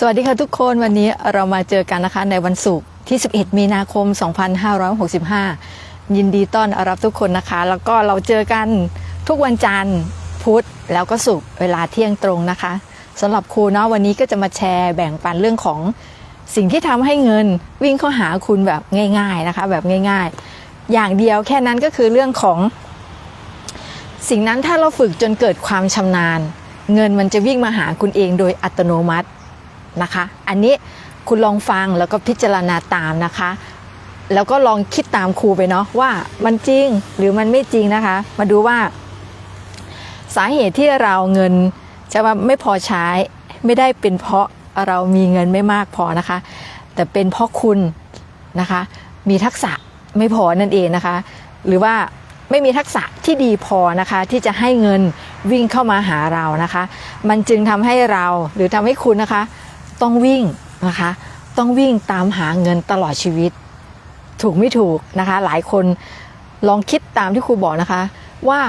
สวัสดีค่ะทุกคนวันนี้เรามาเจอกันนะคะในวันศุกร์ที่ 11 มีนาคม 2565 ยินดีต้อนรับทุกคนนะคะ แล้วก็เราเจอกันทุกวันจันทร์พุธแล้วก็ศุกร์เวลาเที่ยงตรงนะคะสำหรับครูเนาะวันนี้ก็จะมาแชร์แบ่งปันเรื่องของสิ่งที่ทำให้เงินวิ่งเข้าหาคุณแบบง่าย ๆนะคะ แบบง่าย ๆ อย่างเดียวแค่นั้นก็คือเรื่องของ สิ่งนั้นถ้าเราฝึกจนเกิดความชำนาญ เงินมันจะวิ่งมาหาคุณเองโดยอัตโนมัติ นะคะ อันนี้คุณลองฟังแล้วก็พิจารณาตามนะคะ แล้วก็ลองคิดตามครูไปเนาะว่ามันจริงหรือมันไม่จริงนะคะ มาดูว่า สาเหตุที่เราเงินจะว่าไม่พอใช้ไม่ได้เป็นเพราะเรามีเงินไม่มากพอนะคะ แต่เป็นเพราะคุณนะคะ มีทักษะไม่พอนั่นเองนะคะ หรือว่าไม่มีทักษะที่ดีพอนะคะ ที่จะให้เงินวิ่งเข้ามาหาเรานะคะ มันจึงทำให้เราหรือทำให้คุณนะคะ ต้องวิ่งนะคะ ต้องวิ่งตามหาเงินตลอดชีวิต ถูกไม่ถูกนะคะ หลายคนลองคิดตามที่ครูบอกนะคะ ว่า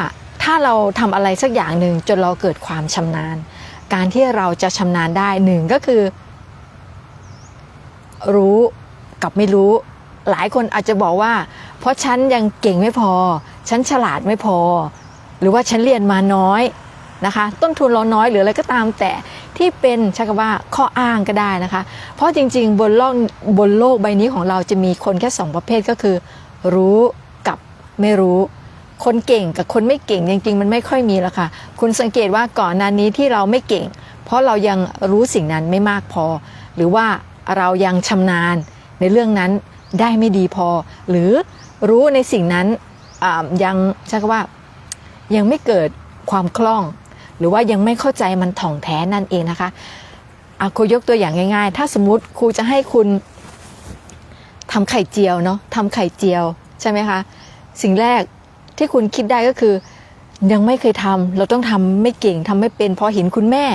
ถ้าเราทำอะไรสักอย่างหนึ่งจนเราเกิดความชำนาญ การที่เราจะชำนาญได้หนึ่งก็คือ รู้กับไม่รู้ หลายคนอาจจะบอกว่า เพราะฉันยังเก่งไม่พอ ฉันฉลาดไม่พอ หรือว่าฉันเรียนมาน้อย นะคะ ต้นทุนเราน้อยหรืออะไรก็ตามแต่ที่เป็นช้คำว่าข้ออ้างก็ได้นะคะ เพราะจริงๆ บนโลกบนโลกใบนี้ของเราจะมีคนแค่สองประเภทก็คือ รู้กับไม่รู้คนเก่งกับคนไม่เก่งจริงๆ มันไม่ค่อยมีล้วค่ะ คุณสังเกตว่าก่อนหน้านี้ที่เราไม่เก่ง เพราะเรายังรู้สิ่งนั้นไม่มากพอ หรือว่าเรายังชำนาญในเรื่องนั้นได้ไม่ดีพอ หรือรู้ในสิ่งนั้นยังใช้คำว่ายังไม่เกิดความคล่อง หรือว่ายังไม่เข้าใจมันถ่องแท้นั่นเองนะคะอาครูยกตัวอย่างง่ายๆ ถ้าสมมติครูจะให้คุณทำไข่เจียวเนาะทำไข่เจียวใช่ไหมคะ สิ่งแรกที่คุณคิดได้ก็คือ ยังไม่เคยทำเราต้องทำไม่เก่งทำไม่เป็นพอเห็นคุณแม่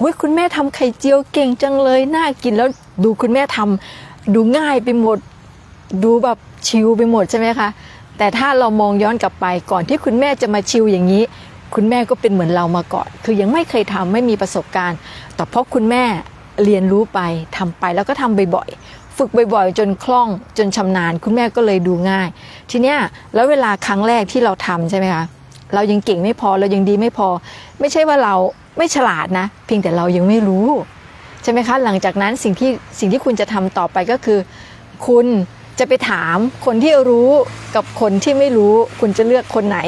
อุ้ยคุณแม่ทำไข่เจียวเก่งจังเลยน่ากินแล้วดูคุณแม่ทำดูง่ายไปหมด ดูแบบชิลไปหมดใช่ไหมคะแต่ถ้าเรามองย้อนกลับไปก่อนที่คุณแม่จะมาชิลอย่างนี้ คุณแม่ก็เป็นเหมือนเรามาก่อนคือยังไม่เคยทำไม่มีประสบการณ์ แต่เพราะคุณแม่เรียนรู้ไปทำไปแล้วก็ทำบ่อยๆฝึกบ่อยๆ จนคล่องจนชำนาญ คุณแม่ก็เลยดูง่าย ทีเนี้ยแล้วเวลาครั้งแรกที่เราทำใช่ไหมคะเรายังเก่งไม่พอเรายังดีไม่พอ ไม่ใช่ว่าเราไม่ฉลาดนะ เพียงแต่เรายังไม่รู้ใช่ไหมคะหลังจากนั้นสิ่งที่สิ่งที่คุณจะทำต่อไปก็คือ คุณจะไปถามคนที่รู้กับคนที่ไม่รู้ คุณจะเลือกคนไหน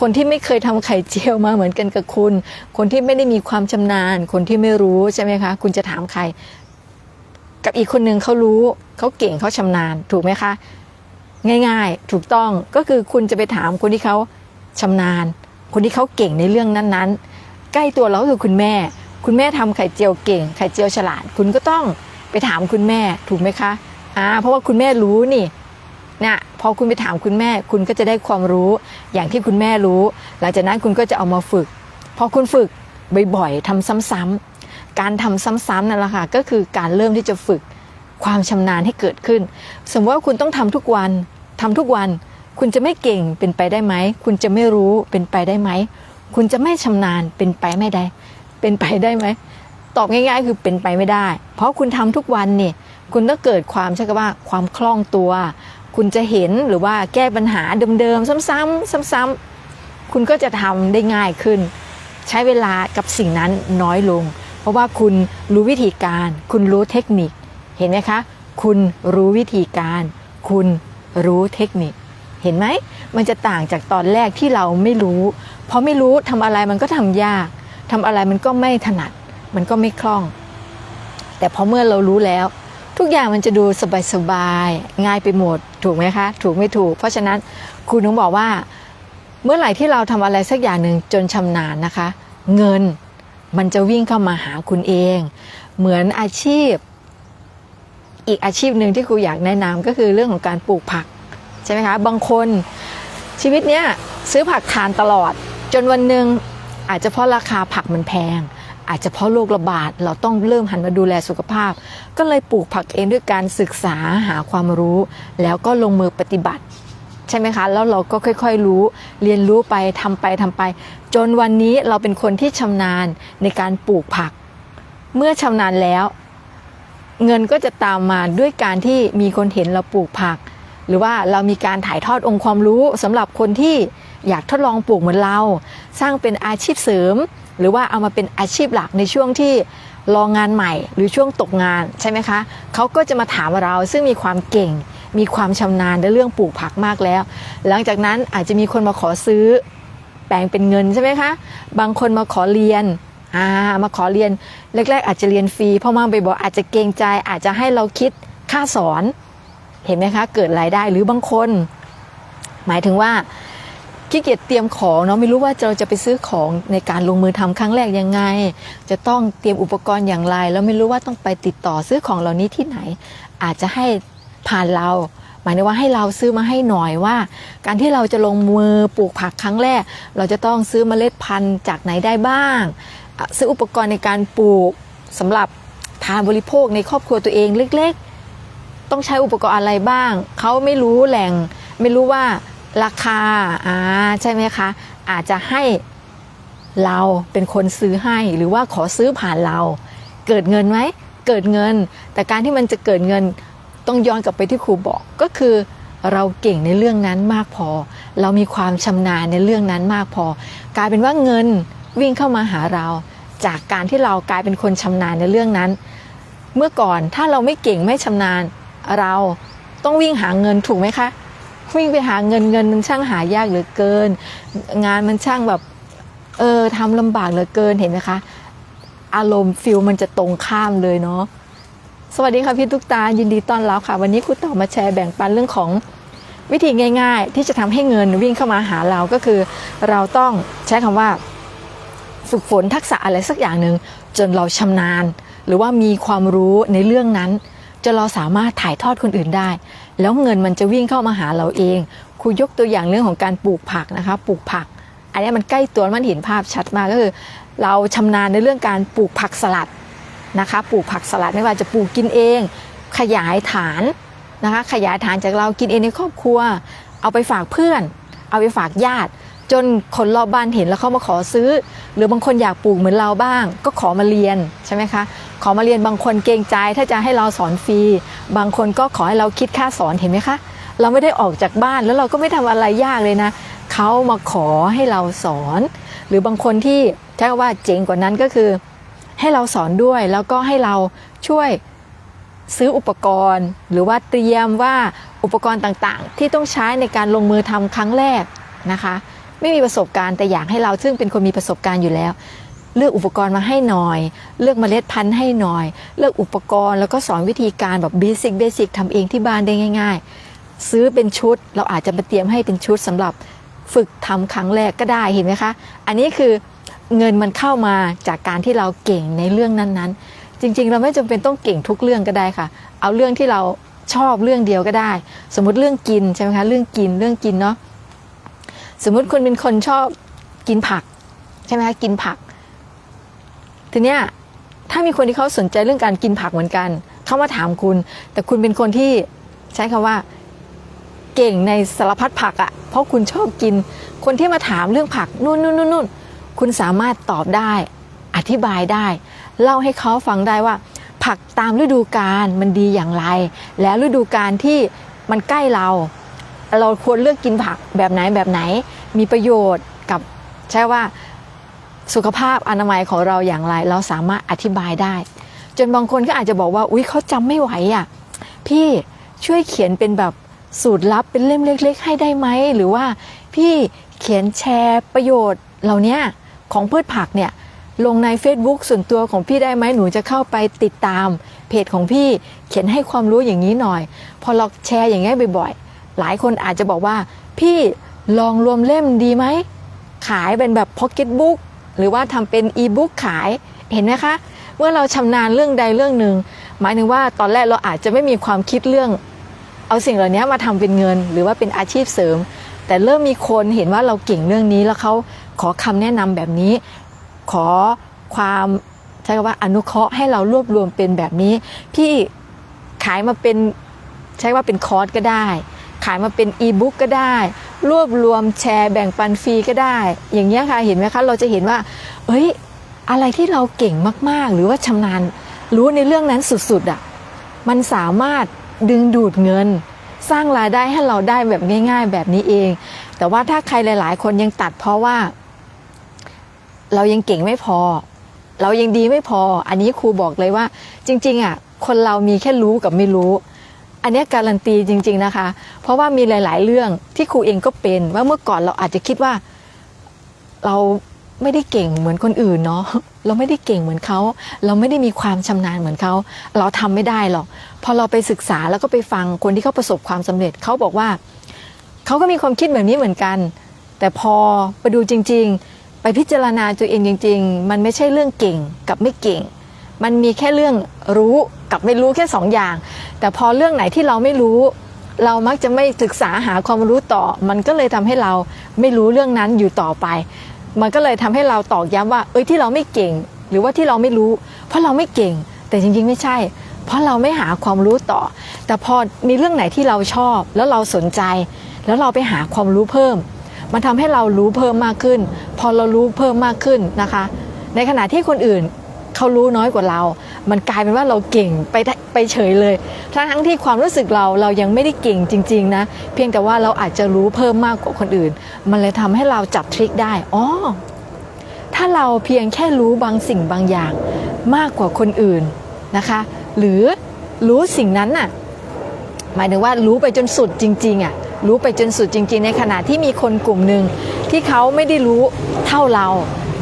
คนที่ไม่เคยทำไข่เจียวมาเหมือนกันกับคุณ คนที่ไม่ได้มีความชำนาญ คนที่ไม่รู้ใช่ไหมคะ คุณจะถามใคร กับอีกคนหนึ่งเขารู้เขาเก่งเขาชำนาญ ถูกไหมคะ ง่ายๆ ถูกต้องก็คือคุณจะไปถามคนที่เขาชำนาญ คนที่เขาเก่งในเรื่องนั้นๆ ใกล้ตัวเราคือคุณแม่ คุณแม่ทำไข่เจียวเก่ง ไข่เจียวฉลาด คุณก็ต้องไปถามคุณแม่ถูกไหมคะอ่าเพราะว่าคุณแม่รู้นี่ เนี่ยพอคุณไปถามคุณแม่ คุณก็จะได้ความรู้อย่างที่คุณแม่รู้ หลังจากนั้นคุณก็จะเอามาฝึก พอคุณฝึกบ่อยๆทำซ้ำๆการทำซ้ำๆนั่นแหละค่ะก็คือการเริ่มที่จะฝึกความชำนาญให้เกิดขึ้น สมมติว่าคุณต้องทำทุกวันทำทุกวัน คุณจะไม่เก่งเป็นไปได้ไหม คุณจะไม่รู้เป็นไปได้ไหม คุณจะไม่ชำนาญเป็นไปไม่ได้ เป็นไปได้ไหมตอบง่ายๆ คือเป็นไปไม่ได้ เพราะคุณทำทุกวันเนี่ยคุณต้องเกิดความใช่กับว่าความคล่องตัว คุณจะเห็นหรือว่าแก้ปัญหาเดิมๆซ้ำๆซ้ำๆคุณก็จะทำได้ง่ายขึ้น ใช้เวลากับสิ่งนั้นน้อยลง เพราะว่าคุณรู้วิธีการ คุณรู้เทคนิค เห็นไหมคะ คุณรู้วิธีการ คุณรู้เทคนิค เห็นไหม มันจะต่างจากตอนแรกที่เราไม่รู้ เพราะไม่รู้ทำอะไรมันก็ทำยากทำอะไรมันก็ไม่ถนัด มันก็ไม่คล่อง แต่พอเมื่อเรารู้แล้ว ทุกอย่างมันจะดูสบายๆง่ายไปหมด ถูกไหมคะ ถูกไม่ถูก เพราะฉะนั้นคุณต้งบอกว่า เมื่อไหร่ที่เราทำอะไรสักอย่างหนึ่งจนชำนาญนะคะ เงินมันจะวิ่งเข้ามาหาคุณเอง เหมือนอาชีพ อีกอาชีพหนึ่งที่ครูอยากแนะนำก็คือเรื่องของการปลูกผักใช่ไหมคะบางคนชีวิตเนี้ยซื้อผักทานตลอด จนวันหนึ่งอาจจะเพราะราคาผักมันแพง อาจจะเพราะโรคระบาดเราต้องเริ่มหันมาดูแลสุขภาพ ก็เลยปลูกผักเองด้วยการศึกษาหาความรู้ แล้วก็ลงมือปฏิบัติ ใช่ไหมคะ แล้วเราก็ค่อยๆรู้ เรียนรู้ไปทำไปทำไป จนวันนี้เราเป็นคนที่ชำนาญในการปลูกผัก เมื่อชำนาญแล้ว เงินก็จะตามมาด้วยการที่มีคนเห็นเราปลูกผัก หรือว่าเรามีการถ่ายทอดองค์ความรู้สำหรับคนที่อยากทดลองปลูกเหมือนเรา สร้างเป็นอาชีพเสริม หรือว่าเอามาเป็นอาชีพหลักในช่วงที่รองานใหม่ หรือช่วงตกงานใช่ไหมคะเขาก็จะมาถามเราซึ่งมีความเก่ง มีความชำนาญในเรื่องปลูกผักมากแล้ว หลังจากนั้นอาจจะมีคนมาขอซื้อแปลงเป็นเงินใช่ไหมคะ บางคนมาขอเรียนอ่ามาขอเรียนแรกๆ อาจจะเรียนฟรีพราะมาไปบอกอาจจะเกรงใจ อาจจะให้เราคิดค่าสอนเห็นไหมคะ เกิดรายได้หรือบางคน หมายถึงว่า ขี้เกียจเตรียมของเนาะไม่รู้ว่าเราจะไปซื้อของในการลงมือทำครั้งแรกยังไง จะต้องเตรียมอุปกรณ์อย่างไร แล้วไม่รู้ว่าต้องไปติดต่อซื้อของเหล่านี้ที่ไหน อาจจะให้ผ่านเราหมายถึงว่าให้เราซื้อมาให้หน่อยว่า การที่เราจะลงมือปลูกผักครั้งแรก เราจะต้องซื้อเมล็ดพันธุ์จากไหนได้บ้าง ซื้ออุปกรณ์ในการปลูกสำหรับทานบริโภคในครอบครัวตัวเองเล็ก ๆ ต้องใช้อุปกรณ์อะไรบ้างเขาไม่รู้แหล่งไม่รู้ว่า ราคาอ่าใช่ไหมคะ อาจจะให้เราเป็นคนซื้อให้หรือว่าขอซื้อผ่านเรา เกิดเงินไหมเกิดเงิน แต่การที่มันจะเกิดเงินต้องย้อนกลับไปที่ครูบอกก็คือเราเก่งในเรื่องนั้นมากพอ เรามีความชำนาญในเรื่องนั้นมากพอ กลายเป็นว่าเงินวิ่งเข้ามาหาเรา จากการที่เรากลายเป็นคนชำนาญในเรื่องนั้น เมื่อก่อนถ้าเราไม่เก่งไม่ชำนาญเราต้องวิ่งหาเงินถูกไหมคะ วิ่งไปหาเงินเงินมันช่างหายากเหลือเกิน งานมันช่างแบบเออทำลำบากเหลือเกินเห็นไหมคะ อารมณ์ฟิลมันจะตรงข้ามเลยเนาะสวัสดีค่ะพี่ตุ๊กตายินดีต้อนรับค่ะ วันนี้ครูต่อมาแชร์แบ่งปันเรื่องของวิธีง่าย ๆ ที่จะทำให้เงินวิ่งเข้ามาหาเราก็คือ เราต้องใช้คำว่าฝึกฝนทักษะอะไรสักอย่างหนึ่งจนเราชำนาญ หรือว่ามีความรู้ในเรื่องนั้นจนเราสามารถถ่ายทอดคนอื่นได้ แล้วเงินมันจะวิ่งเข้ามาหาเราเอง ครูยกตัวอย่างเรื่องของการปลูกผักนะคะ ปลูกผัก อันนี้มันใกล้ตัวมันเห็นภาพชัดมากก็คือ เราชำนาญในเรื่องการปลูกผักสลัดนะคะ ปลูกผักสลัดไม่ว่าจะปลูกกินเอง ขยายฐานนะคะ ขยายฐานจากเรากินเองในครอบครัว เอาไปฝากเพื่อน เอาไปฝากญาติ จนคนรอบบ้านเห็นแล้วเขามาขอซื้อ หรือบางคนอยากปลูกเหมือนเราบ้าง ก็ขอมาเรียนใช่ไหมคะขอมาเรียนบางคนเกรงใจถ้าจะให้เราสอนฟรี บางคนก็ขอให้เราคิดค่าสอนเห็นไหมคะ เราไม่ได้ออกจากบ้านแล้วเราก็ไม่ทำอะไรยากเลยนะเขามาขอให้เราสอน หรือบางคนที่ใช้คำว่าเจ๋งกว่านั้นก็คือ ให้เราสอนด้วยแล้วก็ให้เราช่วยซื้ออุปกรณ์ หรือว่าเตรียมว่าอุปกรณ์ต่างๆ ที่ต้องใช้ในการลงมือทำครั้งแรกนะคะ ไม่มีประสบการณ์แต่อยากให้เราซึ่งเป็นคนมีประสบการณ์อยู่แล้ว เลือกอุปกรณ์มาให้หน่อย เลือกเมล็ดพันธุ์ให้หน่อย เลือกอุปกรณ์แล้วก็สอนวิธีการแบบเบสิกเบสิกทำเองที่บ้านได้ง่าย ๆ ซื้อเป็นชุดเราอาจจะมาเตรียมให้เป็นชุดสำหรับฝึกทำครั้งแรกก็ได้เห็นไหมคะ อันนี้คือเงินมันเข้ามาจากการที่เราเก่งในเรื่องนั้นๆ จริงๆ เราไม่จำเป็นต้องเก่งทุกเรื่องก็ได้ค่ะ เอาเรื่องที่เราชอบเรื่องเดียวก็ได้ สมมติเรื่องกินใช่ไหมคะ เรื่องกินเรื่องกินเนาะ สมมุติคุณเป็นคนชอบกินผัก ใช่ไหมคะกินผัก ทีเนี้ยถ้ามีคนที่เขาสนใจเรื่องการกินผักเหมือนกันเขามาถามคุณ แต่คุณเป็นคนที่ใช้คำว่า เก่งในสารพัดผักอะ่ะ เพราะคุณชอบกิน คนที่มาถามเรื่องผักนู่นนู่นนู่นนู่นคุณสามารถตอบได้ อธิบายได้ เล่าให้เขาฟังได้ว่า ผักตามฤดูกาลมันดีอย่างไร แล้วฤดูกาลที่มันใกล้เรา เราควรเลือกกินผักแบบไหนแบบไหน มีประโยชน์กับใช่ว่าสุขภาพอนามัยของเราอย่างไร เราสามารถอธิบายได้ จนบางคนก็อาจจะบอกว่าอุ๊ยเขาจำไม่ไหวอะพี่ช่วยเขียนเป็นแบบสูตรลับเป็นเล่มเล็ก ๆ ให้ได้ไหมหรือว่าพี่เขียนแชร์ประโยชน์เหล่านี้ของพืชผักเนี่ยลงใน Facebook ส่วนตัวของพี่ได้ไหมหนูจะเข้าไปติดตามเพจของพี่เขียนให้ความรู้อย่างนี้หน่อย พอเราแชร์อย่างนี้บ่อยๆ หลายคนอาจจะบอกว่า พี่ลองรวมเล่มดีไหม ขายเป็นแบบพ็อกเก็ตบุ๊กหรือว่าทำเป็นอีบุ๊กขายเห็นไหมคะ เมื่อเราชำนาญเรื่องใดเรื่องหนึ่งหมายถึงว่าตอนแรกเราอาจจะไม่มีความคิดเรื่อง เอาสิ่งเหล่านี้มาทำเป็นเงิน หรือว่าเป็นอาชีพเสริม แต่เริ่มมีคนเห็นว่าเราเก่งเรื่องนี้แล้วเขาขอคำแนะนำแบบนี้ ขอความใช้คำว่าอนุเคราะห์ให้เรารวบรวมเป็นแบบนี้ พี่ขายมาเป็นใช้ว่าเป็นคอร์สก็ได้ ขายมาเป็นอีบุ๊กก็ได้ รวบรวมแชร์แบ่งปันฟรีก็ได้ อย่างนี้ยค่ะเห็นไหมคะเราจะเห็นว่า เอ้ย อะไรที่เราเก่งมากๆ หรือว่าชำนาญ รู้ในเรื่องนั้นสุดๆอะมันสามารถดึงดูดเงิน สร้างรายได้ให้เราได้แบบง่าย ๆ แบบนี้เอง แต่ว่าถ้าใครหลาย ๆ คนยังตัดเพราะว่า เรายังเก่งไม่พอ เรายังดีไม่พอ อันนี้ครูบอกเลยว่า จริง ๆอะคนเรามีแค่รู้กับไม่รู้ อันนี้การันตีจริง ๆนะคะ เพราะว่ามีหลาย ๆ เรื่องที่ครูเองก็เป็นว่าเมื่อก่อนเราอาจจะคิดว่า เราไม่ได้เก่งเหมือนคนอื่นเนาะเราไม่ได้เก่งเหมือนเขา เราไม่ได้มีความชำนาญเหมือนเขา เราทำไม่ได้หรอกพอเราไปศึกษาแล้วก็ไปฟังคนที่เขาประสบความสำเร็จเขาบอกว่าเขาก็มีความคิดแบบนี้เหมือนกัน แต่พอไปดูจริง ๆ ไปพิจารณาตัวเองจริง ๆ มันไม่ใช่เรื่องเก่งกับไม่เก่ง มันมีแค่เรื่องรู้กับไม่รู้แค่สองอย่าง แต่พอเรื่องไหนที่เราไม่รู้ เรามักจะไม่ศึกษาหาความรู้ต่อ มันก็เลยทำให้เราไม่รู้เรื่องนั้นอยู่ต่อไป มันก็เลยทำให้เราตอกย้ำว่า เอ้ยที่เราไม่เก่ง หรือว่าที่เราไม่รู้ เพราะเราไม่เก่ง แต่จริงๆไม่ใช่ เพราะเราไม่หาความรู้ต่อ แต่พอมีเรื่องไหนที่เราชอบ แล้วเราสนใจ แล้วเราไปหาความรู้เพิ่ม มันทำให้เรารู้เพิ่มมากขึ้น พอเรารู้เพิ่มมากขึ้นนะคะ ในขณะที่คนอื่น เขารู้น้อยกว่าเรา มันกลายเป็นว่าเราเก่งไปได้ไปเฉยเลย ทั้งทั้งที่ความรู้สึกเราเรายังไม่ได้เก่งจริง ๆ นะ เพียงแต่ว่าเราอาจจะรู้เพิ่มมากกว่าคนอื่น มันเลยทำให้เราจับทริคได้อ๋อถ้าเราเพียงแค่รู้บางสิ่งบางอย่างมากกว่าคนอื่นนะคะ หรือรู้สิ่งนั้นน่ะหมายถึงว่ารู้ไปจนสุดจริงๆอะรู้ไปจนสุดจริง ๆ ในขณะที่มีคนกลุ่มหนึ่งที่เขาไม่ได้รู้เท่าเรา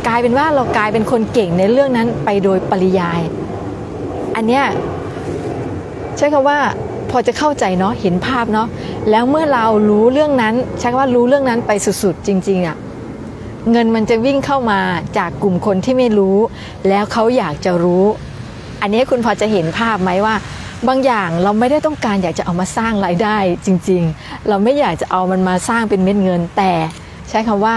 กลายเป็นว่าเรากลายเป็นคนเก่งในเรื่องนั้นไปโดยปริยาย อันเนี้ยใช้คำว่าพอจะเข้าใจเนาะเห็นภาพเนาะแล้วเมื่อเรารู้เรื่องนั้นใช้คำว่ารู้เรื่องนั้นไปสุดๆ จริงๆอะเงินมันจะวิ่งเข้ามาจากกลุ่มคนที่ไม่รู้ แล้วเขาอยากจะรู้ อันนี้คุณพอจะเห็นภาพไหมว่า บางอย่างเราไม่ได้ต้องการอยากจะเอามาสร้างรายได้จริง ๆ เราไม่อยากจะเอามันมาสร้างเป็นเม็ดเงินแต่ใช้คำว่า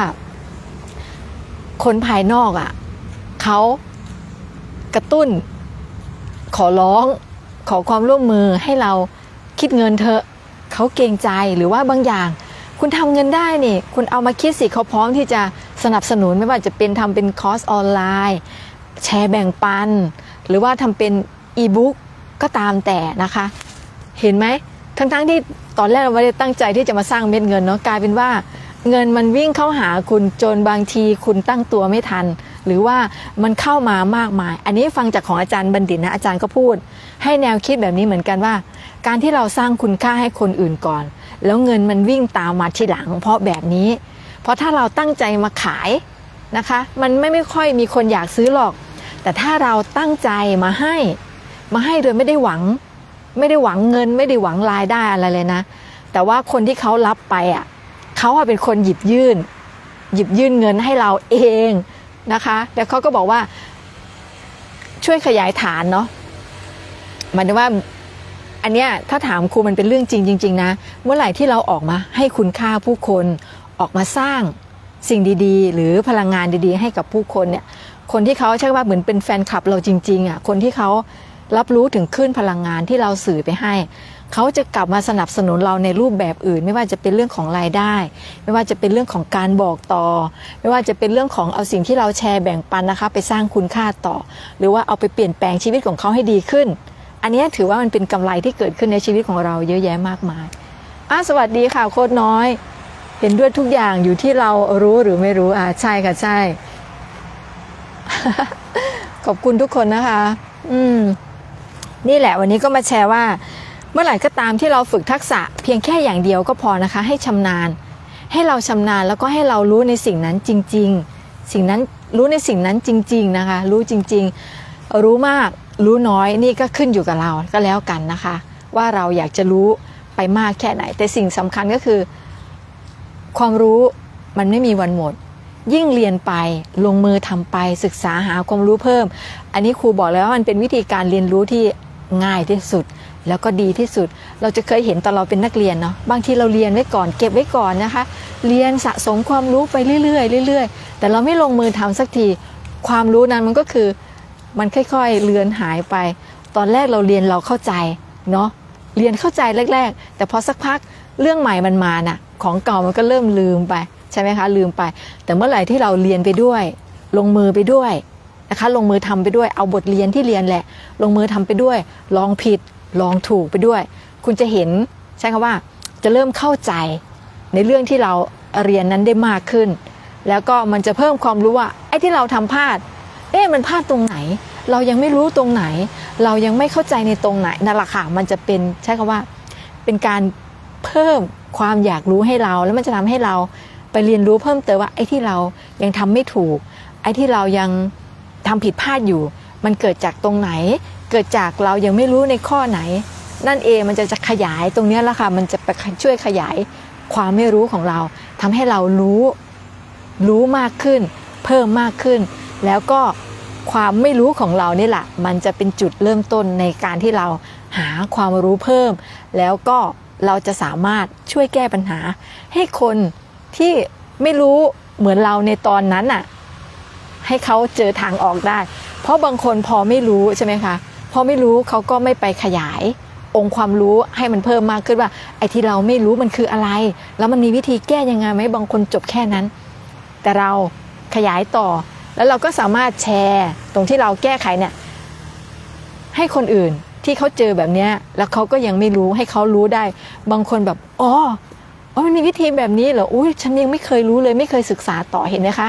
คนภายนอกอะ่ะเขากระตุ้น ขอร้อง ขอความร่วมมือให้เราคิดเงินเถอะเขาเกรงใจหรือว่าบางอย่าง คุณทำเงินได้นี่ คุณเอามาคิดสิเขาพร้อมที่จะสนับสนุนไม่ว่าจะเป็นทำเป็นคอร์สออนไลน์ แชร์แบ่งปัน หรือว่าทำเป็นอีบุ๊กก็ตามแต่นะคะ เห็นไหมทั้งๆที่ตอนแรกเราไม่ได้ตั้งใจที่จะมาสร้างเม็ดเงินเนาะกลายเป็นว่า เงินมันวิ่งเข้าหาคุณจนบางทีคุณตั้งตัวไม่ทัน หรือว่ามันเข้ามามากมาย อันนี้ฟังจากของอาจารย์บัณฑิตนะอาจารย์ก็พูด ให้แนวคิดแบบนี้เหมือนกันว่า การที่เราสร้างคุณค่าให้คนอื่นก่อน แล้วเงินมันวิ่งตามมาทีหลัง เพราะแบบนี้ เพราะถ้าเราตั้งใจมาขายนะคะ มันไม่ไม่ค่อยมีคนอยากซื้อหรอก แต่ถ้าเราตั้งใจมาให้ มาให้โดยไม่ได้หวัง ไม่ได้หวังเงิน ไม่ได้หวังรายได้อะไรเลยนะ แต่ว่าคนที่เขารับไปอะ เขาเป็นคนหยิบยื่น หยิบยื่นเงินให้เราเองนะคะแล้วเขาก็บอกว่าช่วยขยายฐานเนาะหมายถึงว่าอันเนี้ยถ้าถามครูมันเป็นเรื่องจริงจริงๆนะ เมื่อไหร่ที่เราออกมาให้คุณค่าผู้คนออกมาสร้างสิ่งดีๆ หรือพลังงานดีๆ ให้กับผู้คนเนี่ยคนที่เขาใช่ว่าเหมือนเป็นแฟนคลับเราจริงๆอะคนที่เขารับรู้ถึงคลื่นพลังงานที่เราสื่อไปให้ เขาจะกลับมาสนับสนุนเราในรูปแบบอื่น ไม่ว่าจะเป็นเรื่องของรายได้ ไม่ว่าจะเป็นเรื่องของการบอกต่อ ไม่ว่าจะเป็นเรื่องของเอาสิ่งที่เราแชร์แบ่งปันนะคะ ไปสร้างคุณค่าต่อ หรือว่าเอาไปเปลี่ยนแปลงชีวิตของเขาให้ดีขึ้น อันนี้ถือว่ามันเป็นกำไรที่เกิดขึ้นในชีวิตของเราเยอะแยะมากมายอะสวัสดีค่ะโคตรน้อย เห็นด้วยทุกอย่างอยู่ที่เรารู้หรือไม่รู้อะใช่ค่ะใช่ ขอบคุณทุกคนนะคะ อืมนี่แหละวันนี้ก็มาแชร์ว่า มื่อไหร่ก็ตามที่เราฝึกทักษะเพียงแค่อย่างเดียวก็พอนะคะ ให้ชำนาญ ให้เราชำนาญแล้วก็ให้เรารู้ในสิ่งนั้นจริง ๆ สิ่งนั้นรู้ในสิ่งนั้นจริง ๆนะคะ รู้จริง ๆ รู้มากรู้น้อยนี่ก็ขึ้นอยู่กับเราก็แล้วกันนะคะ ว่าเราอยากจะรู้ไปมากแค่ไหน แต่สิ่งสำคัญก็คือ ความรู้มันไม่มีวันหมด ยิ่งเรียนไปลงมือทำไปศึกษาหาความรู้เพิ่ม อันนี้ครูบอกแล้วว่ามันเป็นวิธีการเรียนรู้ที่ง่ายที่สุด แล้วก็ดีที่สุด เราจะเคยเห็นตอนเราเป็นนักเรียนเนาะบางทีเราเรียนไว้ก่อน เก็บไว้ก่อนนะคะ เรียนสะสมความรู้ไปเรื่อยๆเรื่อยๆ แต่เราไม่ลงมือทำสักทีความรู้นั้นมันก็คือมันค่อยๆเลือนหายไป ตอนแรกเราเรียนเราเข้าใจเนาะเรียนเข้าใจแรก ๆ แต่พอสักพักเรื่องใหม่มันมาน่ะของเก่ามันก็เริ่มลืมไปใช่ไหมคะลืมไป แต่เมื่อไหร่ที่เราเรียนไปด้วย ลงมือไปด้วยนะคะลงมือทำไปด้วยเอาบทเรียนที่เรียนแหละ ลงมือทำไปด้วย ลองผิด ลองถูกไปด้วย คุณจะเห็นใช้คำว่าจะเริ่มเข้าใจในเรื่องที่เราเรียนนั้นได้มากขึ้น แล้วก็มันจะเพิ่มความรู้ว่าไอ้ที่เราทำพลาดเอ๊ะมันพลาดตรงไหน เรายังไม่รู้ตรงไหน เรายังไม่เข้าใจในตรงไหนนั่นแหละค่ะมันจะเป็นใช้คำว่า เป็นการเพิ่มความอยากรู้ให้เรา แล้วมันจะทำให้เราไปเรียนรู้เพิ่มเติมว่าไอ้ที่เรายังทำไม่ถูก ไอ้ที่เรายังทำผิดพลาดอยู่ มันเกิดจากตรงไหน เกิดจากเรายังไม่รู้ในข้อไหน นั่นเองมันจะจะขยายตรงนี้แหละค่ะมันจะไปช่วยขยายความไม่รู้ของเราทำให้เรารู้รู้มากขึ้น เพิ่มมากขึ้น แล้วก็ความไม่รู้ของเรานี่แหละมันจะเป็นจุดเริ่มต้นในการที่เราหาความรู้เพิ่ม แล้วก็เราจะสามารถช่วยแก้ปัญหา ให้คนที่ไม่รู้เหมือนเราในตอนนั้นน่ะให้เขาเจอทางออกได้ เพราะบางคนพอไม่รู้ใช่ไหมคะ พอไม่รู้เขาก็ไม่ไปขยายองค์ความรู้ให้มันเพิ่มมากขึ้นว่า ไอ้ที่เราไม่รู้มันคืออะไร แล้วมันมีวิธีแก้ยังไงไหมบางคนจบแค่นั้น แต่เราขยายต่อ แล้วเราก็สามารถแชร์ตรงที่เราแก้ไขเนี่ยให้คนอื่นที่เขาเจอแบบเนี้ยแล้วเขาก็ยังไม่รู้ให้เขารู้ได้ บางคนแบบอ๋ออ๋อมันมีวิธีแบบนี้เหรออุ้ยฉันยังไม่เคยรู้เลยไม่เคยศึกษาต่อเห็นไหมคะ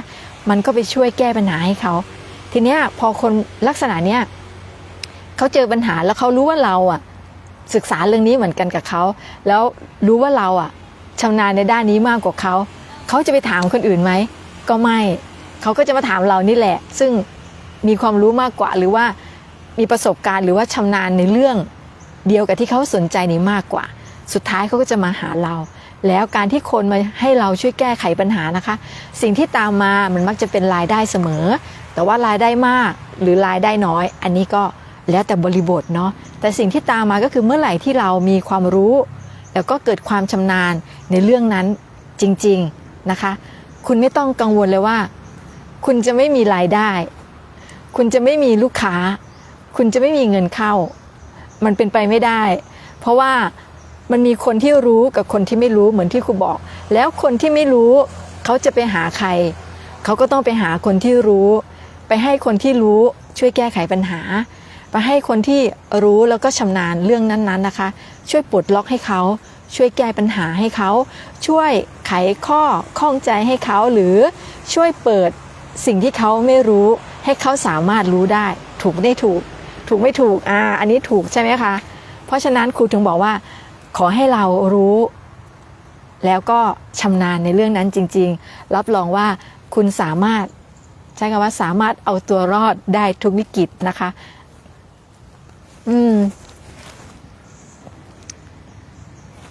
มันก็ไปช่วยแก้ปัญหาให้เขาทีเนี้ยพอคนลักษณะเนี้ย เขาเจอปัญหาแล้วเขารู้ว่าเราอะศึกษาเรื่องนี้เหมือนกันกับเขา แล้วรู้ว่าเราอะชำนาญในด้านนี้มากกว่าเขาเขาจะไปถามคนอื่นไหมก็ไม่เขาก็จะมาถามเรานี่แหละ ซึ่งมีความรู้มากกว่าหรือว่ามีประสบการณ์หรือว่าชำนาญในเรื่องเดียวกับที่เขาสนใจนี้มากกว่า สุดท้ายเขาก็จะมาหาเรา แล้วการที่คนมาให้เราช่วยแก้ไขปัญหานะคะ สิ่งที่ตามมามันมักจะเป็นรายได้เสมอ แต่ว่ารายได้มากหรือรายได้น้อย อันนี้ก็ แล้วแต่บริบทเนาะแต่สิ่งที่ตามมาก็คือเมื่อไหร่ที่เรามีความรู้ แล้วก็เกิดความชำนาญในเรื่องนั้นจริงๆนะคะ คุณไม่ต้องกังวลเลยว่า คุณจะไม่มีรายได้ คุณจะไม่มีลูกค้า คุณจะไม่มีเงินเข้า มันเป็นไปไม่ได้ เพราะว่ามันมีคนที่รู้กับคนที่ไม่รู้เหมือนที่ครูบอก แล้วคนที่ไม่รู้ เขาจะไปหาใคร เขาก็ต้องไปหาคนที่รู้ ไปให้คนที่รู้ช่วยแก้ไขปัญหา ไปให้คนที่รู้แล้วก็ชำนาญเรื่องนั้นๆนะคะ ช่วยปลดล็อกให้เขาช่วยแก้ปัญหาให้เขาช่วยไขข้อข้องใจให้เขาหรือช่วยเปิดสิ่งที่เขาไม่รู้ ให้เขาสามารถรู้ได้ ถูกไม่ได้ถูก ถูกไม่ถูกอ่าอันนี้ถูกใช่ไหมคะเพราะฉะนั้นครูถึงบอกว่า ขอให้เรารู้ แล้วก็ชำนาญในเรื่องนั้นจริง ๆ รับรองว่าคุณสามารถใช้คำว่าสามารถเอาตัวรอดได้ทุกวิกฤตนะคะ อืม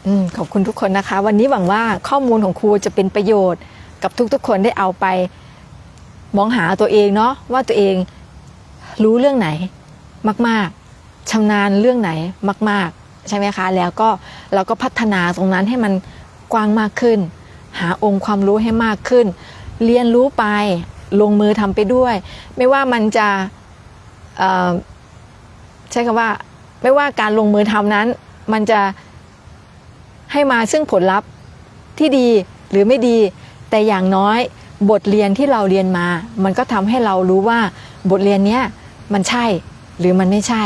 อืมขอบคุณทุกคนนะคะ วันนี้หวังว่าข้อมูลของครูจะเป็นประโยชน์ กับทุกๆคนได้เอาไป มองหาตัวเองเนาะว่าตัวเองรู้เรื่องไหนมาก ๆชำนาญเรื่องไหนมาก ๆ ใช่ไหมคะ แล้วก็เราก็พัฒนาตรงนั้นให้มันกว้างมากขึ้น หาองค์ความรู้ให้มากขึ้น เรียนรู้ไปลงมือทำไปด้วย ไม่ว่ามันจะ ใช้คำว่าไม่ว่าการลงมือทำนั้น มันจะให้มาซึ่งผลลัพธ์ที่ดีหรือไม่ดี แต่อย่างน้อยบทเรียนที่เราเรียนมา มันก็ทำให้เรารู้ว่าบทเรียนเนี้ยมันใช่หรือมันไม่ใช่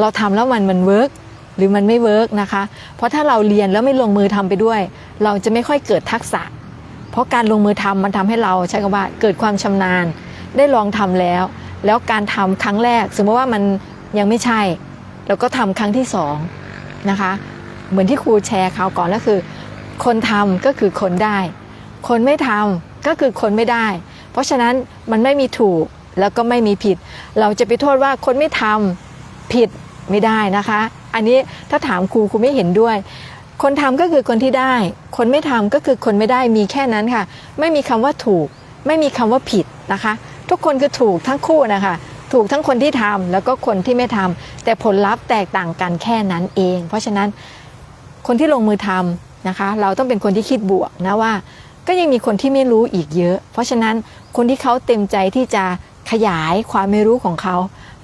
เราทำแล้วมันมันเวิร์กหรือมันไม่เวิร์กนะคะ เพราะถ้าเราเรียนแล้วไม่ลงมือทำไปด้วย เราจะไม่ค่อยเกิดทักษะ เพราะการลงมือทำมันทำให้เราใช้คำว่าเกิดความชำนาญ ได้ลองทำแล้ว แล้วการทำครั้งแรก สมมติว่ามัน ยังไม่ใช่ แล้วก็ทำครั้งที่สองนะคะ เหมือนที่ครูแชร์คราวก่อนก็คือ คนทำก็คือคนได้ คนไม่ทำก็คือคนไม่ได้ เพราะฉะนั้นมันไม่มีถูกแล้วก็ไม่มีผิด เราจะไปโทษว่าคนไม่ทำผิดไม่ได้นะคะ อันนี้ถ้าถามครูครูไม่เห็นด้วย คนทำก็คือคนที่ได้ คนไม่ทำก็คือคนไม่ได้มีแค่นั้นค่ะ ไม่มีคำว่าถูก ไม่มีคำว่าผิดนะคะ ทุกคนคือถูกทั้งคู่นะคะ ถูกทั้งคนที่ทำแล้วก็คนที่ไม่ทำแต่ผลลัพธ์แตกต่างกันแค่นั้นเอง เพราะฉะนั้นคนที่ลงมือทำนะคะ เราต้องเป็นคนที่คิดบวกนะว่า ก็ยังมีคนที่ไม่รู้อีกเยอะ เพราะฉะนั้นคนที่เขาเต็มใจที่จะขยายความไม่รู้ของเขา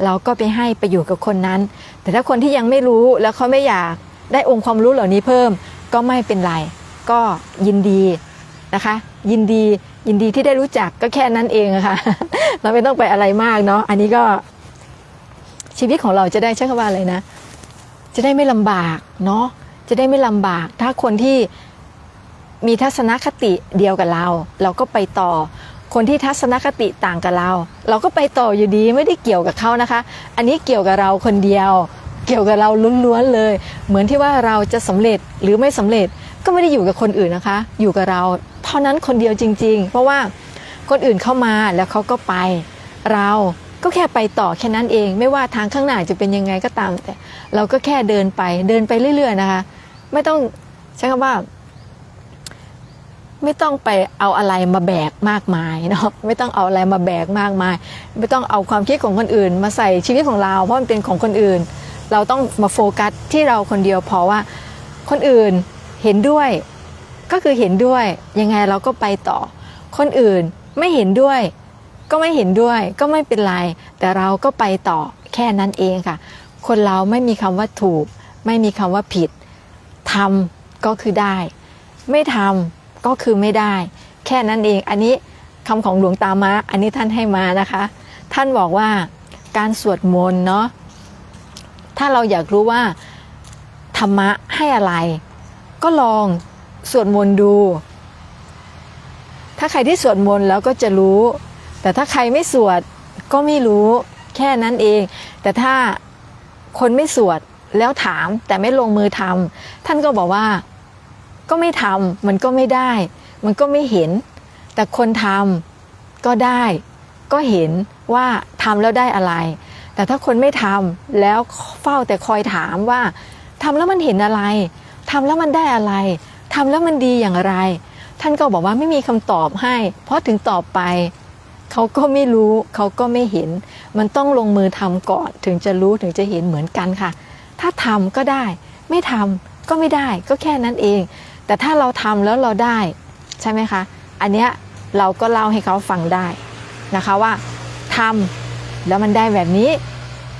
เราก็ไปให้ไปอยู่กับคนนั้น แต่ถ้าคนที่ยังไม่รู้แล้วเขาไม่อยากได้องค์ความรู้เหล่านี้เพิ่ม ก็ไม่เป็นไร ก็ยินดีนะคะ ยินดี ยินดีที่ได้รู้จักก็แค่นั้นเองอะค่ะ เราไม่ต้องไปอะไรมากเนาะอันนี้ก็ชีวิตของเราจะได้ใช้คำว่าอะไรนะ จะได้ไม่ลำบากเนาะจะได้ไม่ลำบาก ถ้าคนที่มีทัศนคติเดียวกับเรา เราก็ไปต่อ คนที่ทัศนคติต่างกับเรา เราก็ไปต่ออยู่ดีไม่ได้เกี่ยวกับเขานะคะ อันนี้เกี่ยวกับเราคนเดียว เกี่ยวกับเราล้วนๆเลย เหมือนที่ว่าเราจะสำเร็จหรือไม่สำเร็จก็ไม่ได้อยู่กับคนอื่นนะคะ อยู่กับเรา เท่านั้นคนเดียวจริง ๆ เพราะว่าคนอื่นเข้ามาแล้วเขาก็ไป เราก็แค่ไปต่อแค่นั้นเอง ไม่ว่าทางข้างหน้าจะเป็นยังไงก็ตาม แต่เราก็แค่เดินไปเดินไปเรื่อยๆนะคะ ไม่ต้องใช้คำว่า ไม่ต้องไปเอาอะไรมาแบกมากมายเนาะไม่ต้องเอาอะไรมาแบกมากมาย ไม่ต้องเอาความคิดของคนอื่น มาใส่ชีวิตของเรา เพราะมันเป็นของคนอื่น เราต้องมาโฟกัสที่เราคนเดียวพอว่าคนอื่นเห็นด้วย ก็คือเห็นด้วยยังไงเราก็ไปต่อ คนอื่นไม่เห็นด้วย ก็ไม่เห็นด้วยก็ไม่เป็นไร แต่เราก็ไปต่อแค่นั้นเองค่ะ คนเราไม่มีคำว่าถูก ไม่มีคำว่าผิดทำก็คือได้ ไม่ทำก็คือไม่ได้ แค่นั้นเองอันนี้คำของหลวงตามะอันนี้ท่านให้มานะคะ ท่านบอกว่าการสวดมนต์เนาะถ้าเราอยากรู้ว่าธรรมะให้อะไร ก็ลอง สวดมนต์ดู ถ้าใครที่สวดมนต์แล้วก็จะรู้ แต่ถ้าใครไม่สวดก็ไม่รู้แค่นั้นเอง แต่ถ้าคนไม่สวดแล้วถามแต่ไม่ลงมือทำท่านก็บอกว่าก็ไม่ทำมันก็ไม่ได้ มันก็ไม่เห็น แต่คนทำก็ได้ ก็เห็นว่าทำแล้วได้อะไร แต่ถ้าคนไม่ทำแล้วเฝ้าแต่คอยถามว่าทำแล้วมันเห็นอะไรทำแล้วมันได้อะไร ทำแล้วมันดีอย่างไร ท่านก็บอกว่าไม่มีคำตอบให้ เพราะถึงตอบไปเขาก็ไม่รู้เขาก็ไม่เห็น มันต้องลงมือทำก่อน ถึงจะรู้ถึงจะเห็นเหมือนกันค่ะ ถ้าทำก็ได้ ไม่ทำก็ไม่ได้ก็แค่นั้นเอง แต่ถ้าเราทำแล้วเราได้ ใช่ไหมคะ อันเนี้ยเราก็เล่าให้เขาฟังได้นะคะว่าทำแล้วมันได้แบบนี้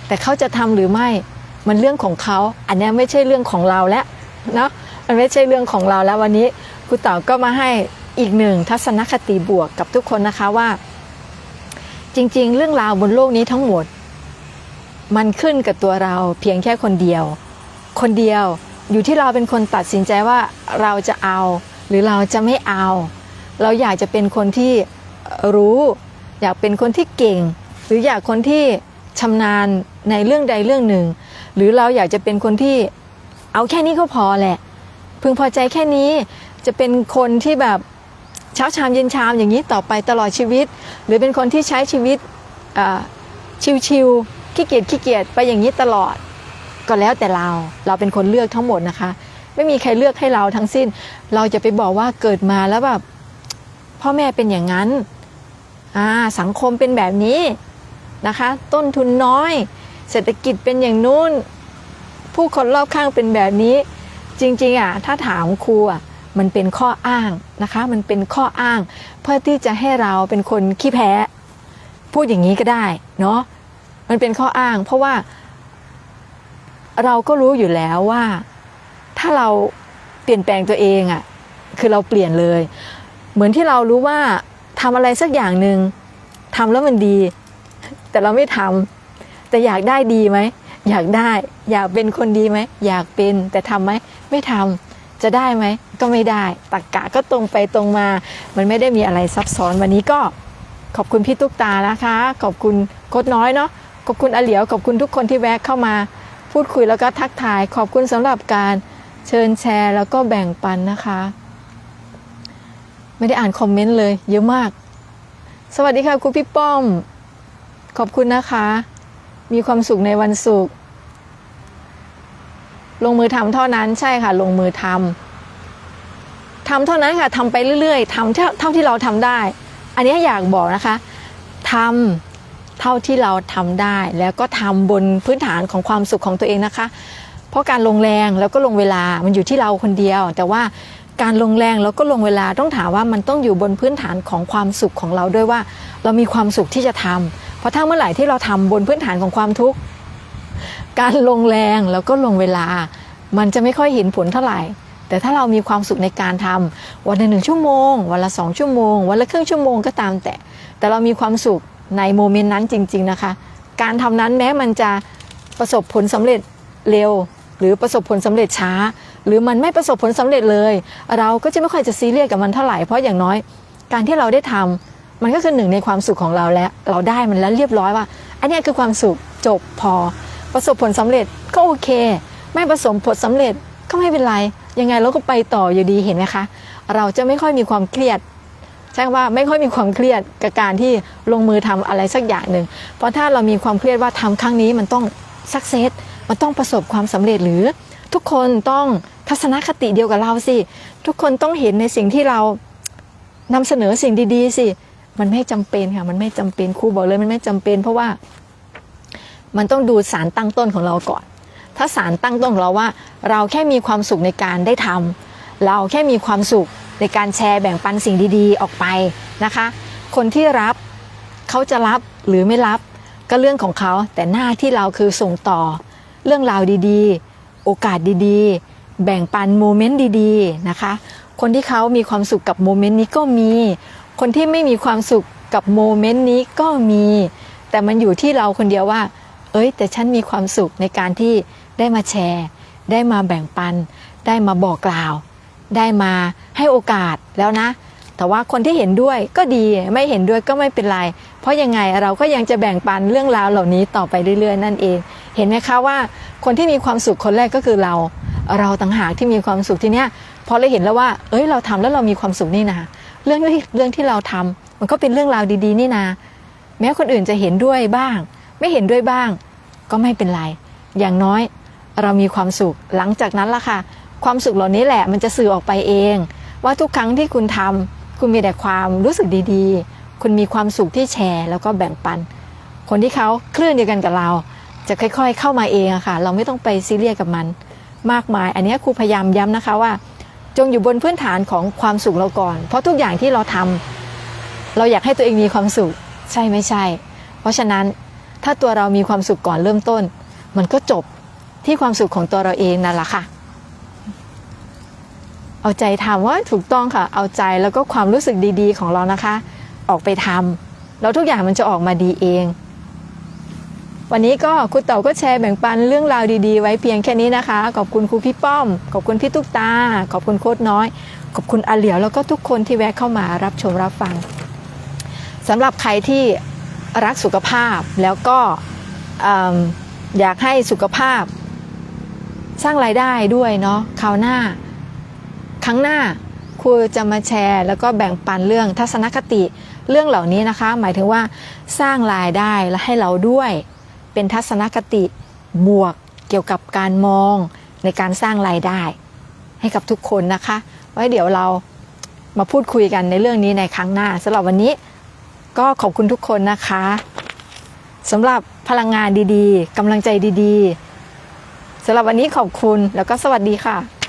แต่เขาจะทำหรือไม่มันเรื่องของเขา อันนี้ไม่ใช่เรื่องของเราแล้วเนาะ มันไม่ใช่เรื่องของเราแล้ววันนี้ครูเต๋าก็มาให้อีกหนึ่งทัศนคติบวกกับทุกคนนะคะว่า จริง ๆ เรื่องราวบนโลกนี้ทั้งหมด มันขึ้นกับตัวเราเพียงแค่คนเดียว คนเดียวอยู่ที่เราเป็นคนตัดสินใจว่าเราจะเอา หรือเราจะไม่เอา เราอยากจะเป็นคนที่รู้ อยากเป็นคนที่เก่ง หรืออยากคนที่ชำนาญในเรื่องใดเรื่องหนึ่ง หรือเราอยากจะเป็นคนที่เอาแค่นี้ก็พอแหละ พึงพอใจแค่นี้จะเป็นคนที่แบบเช้าชามเย็นชามอย่างนี้ต่อไปตลอดชีวิต หรือเป็นคนที่ใช้ชีวิตชิวๆขี้เกียจขี้เกียจไปอย่างนี้ตลอด ก็แล้วแต่เราเราเป็นคนเลือกทั้งหมดนะคะ ไม่มีใครเลือกให้เราทั้งสิ้น เราจะไปบอกว่าเกิดมาแล้วแบบพ่อแม่เป็นอย่างนั้นอ่าสังคมเป็นแบบนี้นะคะ ต้นทุนน้อย เศรษฐกิจเป็นอย่างนู้น ผู้คนรอบข้างเป็นแบบนี้ จริงๆอะถ้าถามครูอะมันเป็นข้ออ้างนะคะ มันเป็นข้ออ้าง เพื่อที่จะให้เราเป็นคนขี้แพ้ พูดอย่างนี้ก็ได้เนาะมันเป็นข้ออ้าง เพราะว่า เราก็รู้อยู่แล้วว่า ถ้าเราเปลี่ยนแปลงตัวเองอะ่ะคือเราเปลี่ยนเลย เหมือนที่เรารู้ว่าทำอะไรสักอย่างหนึ่งทำแล้วมันดี แต่เราไม่ทำแต่อยากได้ดีไหม อยากได้ อยากเป็นคนดีไหมอยากเป็นแต่ทำไหมไม่ทำจะได้ไหมก็ไม่ได้ตักกะก็ตรงไปตรงมา มันไม่ได้มีอะไรซับซ้อนวันนี้ก็ขอบคุณพี่ตุ๊กตานะคะ ขอบคุณโคดน้อยเนาะขอบคุณอาเหลียวขอบคุณทุกคนที่แวะเข้ามาพูดคุยแล้วก็ทักทาย ขอบคุณสำหรับการเชิญแชร์แล้วก็แบ่งปันนะคะ ไม่ได้อ่านคอมเมนต์เลย เยอะมาก สวัสดีค่ะคุณพี่ป้อม ขอบคุณนะคะ มีความสุขในวันศุกร์ลงมือทำเท่านั้นใช่ค่ะ ลงมือทำทำเท่านั้นค่ะทำไปเรื่อยๆทำเท่าเท่าที่เราทำได้ อันนี้อยากบอกนะคะทำเท่าที่เราทำได้ แล้วก็ทำบนพื้นฐานของความสุขของตัวเองนะคะ เพราะการลงแรงแล้วก็ลงเวลามันอยู่ที่เราคนเดียว แต่ว่าการลงแรงแล้วก็ลงเวลาต้องถามว่ามันต้องอยู่บนพื้นฐานของความสุขของเราด้วยว่า เรามีความสุขที่จะทำ เพราะถ้าเมื่อไหร่ที่เราทำบนพื้นฐานของความทุกข์ การลงแรงแล้วก็ลงเวลา มันจะไม่ค่อยเห็นผลเท่าไหร่ แต่ถ้าเรามีความสุขในการทำวันละหนึ่งชั่วโมง วันละสองชั่วโมง วันละครึ่งชั่วโมงก็ตามแต่ แต่เรามีความสุขในโมเมนต์นั้นจริง ๆนะคะ การทำนั้นแม้มันจะประสบผลสำเร็จเร็ว หรือประสบผลสำเร็จช้า หรือมันไม่ประสบผลสำเร็จเลย เราก็จะไม่ค่อยจะซีเรียสกับมันเท่าไหร่เพราะอย่างน้อย การที่เราได้ทำ มันก็คือหนึ่งในความสุขของเราแล้ว เราได้มันแล้วเรียบร้อยว่า อันนี้คือความสุขจบพอ ประสบผลสำเร็จก็โอเค ไม่ประสบผลสำเร็จก็ไม่เป็นไร ยังไงเราก็ไปต่ออยู่ดีเห็นไหมคะ เราจะไม่ค่อยมีความเครียดใช่ว่าไม่ค่อยมีความเครียดกับการที่ลงมือทำอะไรสักอย่างหนึ่ง เพราะถ้าเรามีความเครียดว่าทำครั้งนี้มันต้องสักเซสมันต้องประสบความสำเร็จหรือทุกคนต้องทัศนคติเดียวกับเราสิ ทุกคนต้องเห็นในสิ่งที่เรานำเสนอสิ่งดีๆสิ มันไม่จำเป็นค่ะ มันไม่จำเป็นครูบอกเลยมันไม่จำเป็น เพราะว่า มันต้องดูสารตั้งต้นของเราก่อน ถ้าสารตั้งต้นของเราว่า เราแค่มีความสุขในการได้ทำเราแค่มีความสุขในการแชร์แบ่งปันสิ่งดีๆ ออกไปนะคะ คนที่รับเขาจะรับหรือไม่รับก็เรื่องของเขา แต่หน้าที่เราคือส่งต่อ เรื่องราวดีๆ โอกาสดีๆ แบ่งปันโมเมนต์ดีๆนะคะ คนที่เขามีความสุขกับโมเมนต์นี้ก็มี คนที่ไม่มีความสุขกับโมเมนต์นี้ก็มี แต่มันอยู่ที่เราคนเดียวว่า เอ้ย แต่ฉันมีความสุขในการที่ได้มาแชร์ ได้มาแบ่งปัน ได้มาบอกกล่าว ได้มาให้โอกาสแล้วนะ แต่ว่าคนที่เห็นด้วยก็ดีไม่เห็นด้วยก็ไม่เป็นไร เพราะยังไงเราก็ยังจะแบ่งปันเรื่องราวเหล่านี้ต่อไปเรื่อยๆ นั่นเอง เห็นไหมคะว่าคนที่มีความสุขคนแรกก็คือเรา เราต่างหากที่มีความสุขทีเนี้ยพอเราเห็นแล้วว่า เอ้ย เราทำแล้วเรามีความสุขนี่นะ เรื่องที่เรื่องที่เราทำมันก็เป็นเรื่องราวดีๆ นี่นะแม้คนอื่นจะเห็นด้วยบ้าง ไม่เห็นด้วยบ้าง ก็ไม่เป็นไร อย่างน้อยเรามีความสุขหลังจากนั้นล่ะค่ะ ความสุขเหล่านี้แหละมันจะสื่อออกไปเอง ว่าทุกครั้งที่คุณทำคุณมีแต่ความรู้สึกดีๆ คุณมีความสุขที่แชร์ แล้วก็แบ่งปัน คนที่เขาคลื่นเดียวกันกับเรา จะค่อย ๆ เข้ามาเองอะค่ะ เราไม่ต้องไปซีเรียสกับมัน มากมาย อันนี้ครูพยายามย้ำนะคะว่า งอยู่บนพื้นฐานของความสุขเราก่อน เพราะทุกอย่างที่เราทำเราอยากให้ตัวเองมีความสุข ใช่ไม่ใช่ เพราะฉะนั้นถ้าตัวเรามีความสุขก่อนเริ่มต้น มันก็จบที่ความสุขของตัวเราเองนั่นแหละค่ะ เอาใจทำว่าถูกต้องค่ะ เอาใจแล้วก็ความรู้สึกดีๆ ของเรานะคะ ออกไปทำแล้วทุกอย่างมันจะออกมาดีเอง วันนี้ก็ครูเต่าก็แชร์แบ่งปันเรื่องราวดีๆ ไว้เพียงแค่นี้นะคะ ขอบคุณครูพี่ป้อม ขอบคุณพี่ตุ๊กตา ขอบคุณโค้ดน้อย ขอบคุณอาเหลียวแล้วก็ทุกคนที่แวะเข้ามารับชมรับฟังสำหรับใครที่รักสุขภาพแล้วก็เอิ่มอยากให้สุขภาพ สร้างรายได้ด้วยเนาะคราวหน้า ครั้งหน้าครูจะมาแชร์ แล้วก็แบ่งปันเรื่องทัศนคติเรื่องเหล่านี้นะคะ หมายถึงว่าสร้างรายได้และให้เราด้วย เป็นทัศนคติบวกเกี่ยวกับการมองในการสร้างรายได้ ให้กับทุกคนนะคะ ไว้เดี๋ยวเรามาพูดคุยกันในเรื่องนี้ในครั้งหน้าสำหรับวันนี้ก็ขอบคุณทุกคนนะคะสำหรับพลังงานดีๆกำลังใจดีๆสำหรับวันนี้ขอบคุณแล้วก็สวัสดีค่ะ